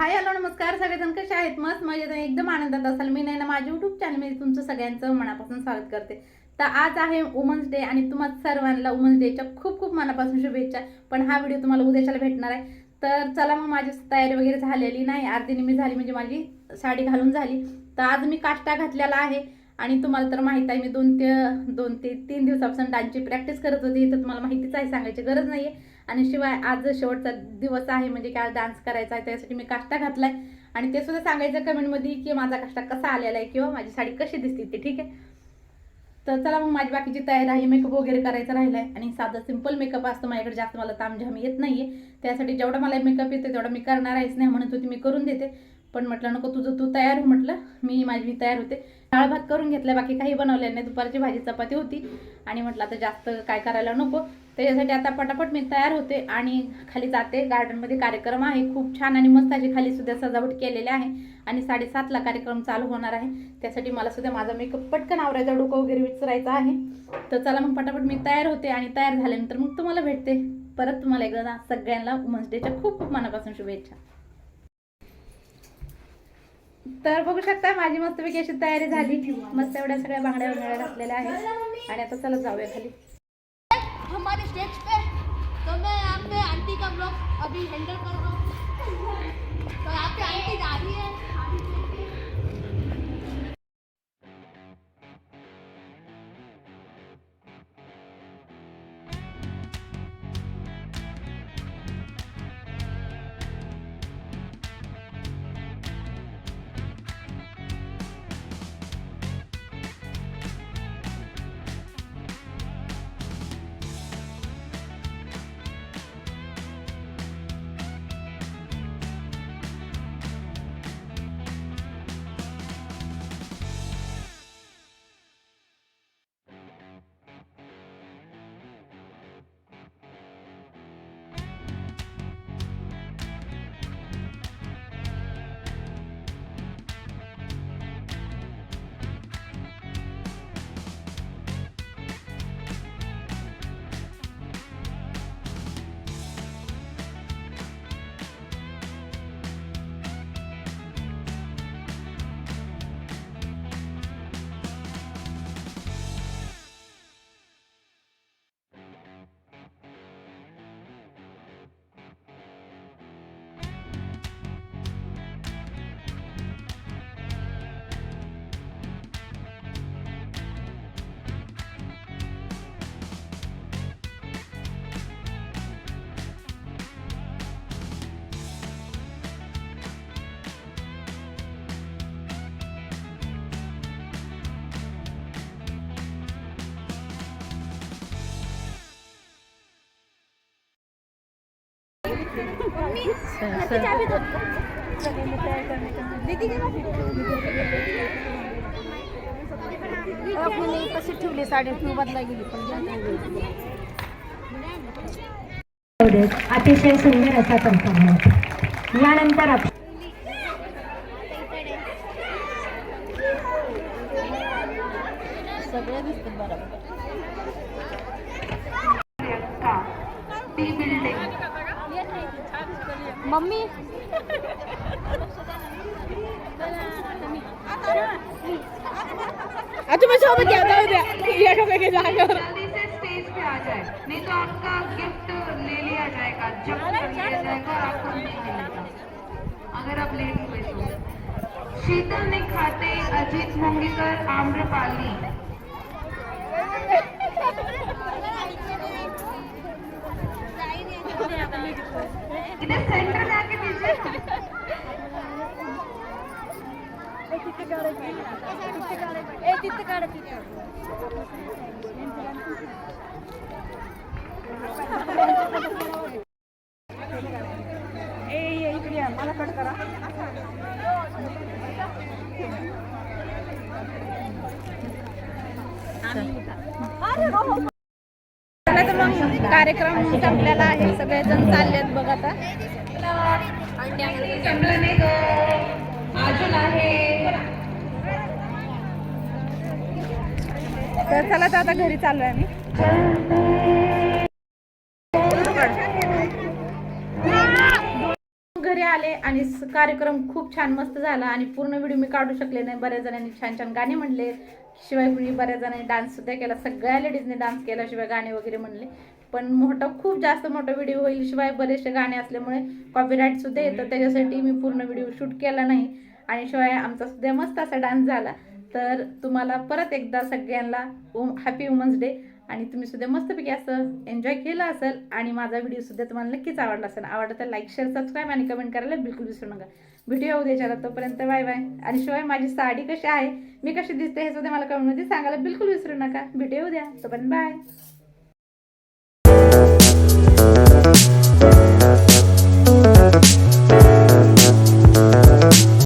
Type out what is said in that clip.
Hi hello नमस्कार. सगळेजण कसे आहेत? मस्त मजेत एकदम आनंदात असाल. मी नाही ना माझ्या युट्यूब चॅनलमध्ये तुमचं सगळ्यांचं मनापासून स्वागत करते. तर आज आहे वुमन्स डे आणि तुम्हा सर्वांना वुमन्स डेच्या खूप खूप मनापासून शुभेच्छा. पण हा व्हिडिओ तुम्हाला उद्याच्याला भेटणार आहे. तर चला मग माझी तयारी वगैरे झालेली नाही. अर्धी निमी झाली म्हणजे माझी साडी घालून झाली. तर आज मी काष्टा घातलेला आहे. आणि तुम्हाला तर माहीत आहे मी दोन ते दोन ते तीन दिवसापासून डान्सची प्रॅक्टिस करत होती. तर तुम्हाला माहितीच आहे सांगायची गरज नाही आहे आणि शिवाय आज शेवटचा दिवस आहे म्हणजे काय डान्स करायचा आहे त्यासाठी मी काष्टा घातलाय. आणि ते सुद्धा सांगायचं कमेंटमध्ये की माझा काष्टा कसा आलेला आहे किंवा माझी साडी कशी दिसते ती ठीक आहे? तर चला मग माझी बाकीची तयारी आहे मेकअप वगैरे करायचं राहिलं आहे आणि साधं सिंपल मेकअप असतं माझ्याकडे जास्त मला तामझाम येत नाहीये. त्यासाठी जेवढा मला मेकअप येते तेवढा मी करणार आहेच नाही म्हणत होती मी करून देते. पण म्हटलं नको तुझं तू तयार हो म्हटलं. मी माझी मी तयार होते. डाळ भात करून घेतला बाकी काही बनवलं नाही. दुपारची भाजी चपाती होती. आणि म्हटलं आता जास्त काय करायला नको. त्याच्यासाठी आता पटापट मी तयार होते आणि खाली जाते. गार्डनमध्ये कार्यक्रम आहे. खूप छान आणि मस्त अशी खाली सुद्धा सजावट केलेली आहे. आणि साडेसातला कार्यक्रम चालू होणार आहे. त्यासाठी मला सुद्धा माझा मेकअप पटकन आवरायचा डोकं वगैरे विचारायचा आहे. तर चला मग पटापट मी तयार होते आणि तयार झाल्यानंतर मग तुम्हाला भेटते. परत तुम्हाला एकदा सगळ्यांना वुमन्स डेच्या खूप खूप मनापासून शुभेच्छा. तर बघू शकता माझी मस्तपैकी अशी तयारी झाली. मस्त एवढ्या सगळ्या बांगड्या वगैरे घातलेल्या आहेत. आणि आता चला जाऊया खाली हमारे स्टेज पे तो मैं यहाँ पे आंटी का ब्लॉग अभी हैंडल कर रहा हूँ। तो यहाँ पे आंटी जा रही है। कशी ठेवली साडी तू बदला गेली पण अतिशय सुंदर असा परफॉर्मन्स यानंतर आप- सगळे दिसतात बरोबर मम्मी तुम्ही सोबत या द्या या डोक्याच्या जागेवर जल्दी से स्टेज पे आ जाए। नहीं तो आपका गिफ्ट ले लिया जाएगा जब कर लिया जाएगा और आपको नहीं मिलेगा। अगर आप लेट हुए तो शीतल ने खाते अजित मुंगेकर आम्रपाली इधर सेंटर में आके दीजिए चला तर मग कार्यक्रम संपलेला आहे. सगळेजण चाललेत बघ आता संगणक अजून आहे तर चला तर आता घरी चालू आहे मी घरी आले आणि कार्यक्रम खूप छान मस्त झाला आणि पूर्ण व्हिडिओ मी काढू शकले नाही. बऱ्याच जणांनी छान छान गाणे म्हणले. शिवाय कुणी बऱ्याच जणांनी डान्स सुद्धा केला. सगळ्या लेडीजने डान्स केला शिवाय गाणे वगैरे म्हणले. पण मोठा खूप जास्त मोठा व्हिडिओ होईल शिवाय बरेचसे गाणे असल्यामुळे कॉपीराईट सुद्धा येतं. त्याच्यासाठी मी पूर्ण व्हिडिओ शूट केला नाही. आणि शिवाय आमचा सुद्धा मस्त असा डान्स झाला. तर तुम्हाला परत एकदा सगळ्यांना हॅपी वुमन्स डे आणि तुम्ही सुद्धा मस्तपैकी असं एन्जॉय केलं असेल आणि माझा व्हिडिओ सुद्धा तुम्हाला नक्कीच आवडला असेल. आवडला तर लाईक शेअर सबस्क्राईब आणि कमेंट करायला बिलकुल विसरू नका. व्हिडिओ उद्याच्याला तोपर्यंत बाय बाय आणि शिवाय माझी साडी कशी आहे मी कशी दिसते हे सुद्धा मला कमेंटमध्ये सांगायला बिलकुल विसरू नका. व्हिडिओ उद्या. तोपर्यंत बाय